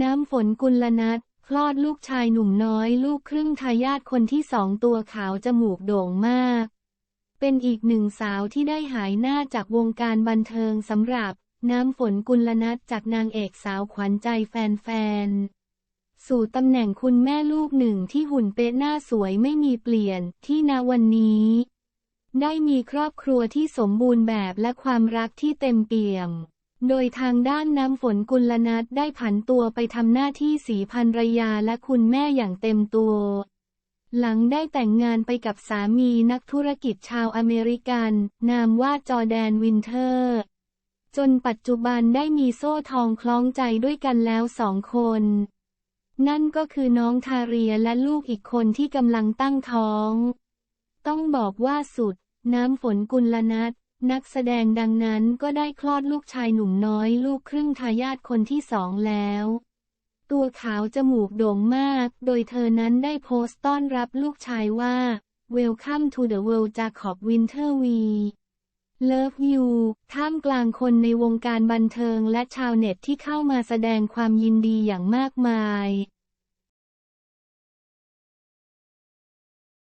น้ำฝนกุลนัทคลอดลูกชายหนุ่มน้อย ลูกครึ่งทายาทคนที่สองตัวขาวจมูกโด่งมาก เป็นอีกหนึ่งสาวที่ได้หายหน้าจากวงการบันเทิงสำหรับ น้ำฝนกุลนัทจากนางเอกสาวขวัญใจแฟนๆ สู่ตำแหน่งคุณแม่ลูกหนึ่งที่หุ่นเป๊ะหน้าสวยไม่มีเปลี่ยนที่ณวันนี้ ได้มีครอบครัวที่สมบูรณ์แบบและความรักที่เต็มเปี่ยม โดยทางด้านน้ำฝนกุลนัทได้ผันตัวไปทำหน้าที่สีภรรยาและคุณแม่อย่างเต็มตัว หลังได้แต่งงานไปกับสามีนักธุรกิจชาวอเมริกัน นามว่าจอแดนวินเทอร์ จนปัจจุบันได้มีโซ่ทองคล้องใจด้วยกันแล้วสองคน นั่นก็คือน้องทาเรียและลูกอีกคนที่กำลังตั้งท้อง ต้องบอกว่าสุด น้ำฝนกุลนัท นักแสดงดังนั้นก็ได้คลอดลูกชายหนุ่มน้อยลูกครึ่งทายาทคนที่สองแล้ว ตัวขาวจมูกโด่งมาก โดยเธอนั้นได้โพสต์ต้อนรับลูกชายว่า Welcome to the world Jacob Winter V Love you ท่ามกลางคนในวงการบันเทิงและชาวเน็ตที่เข้ามาแสดงความยินดีอย่างมากมาย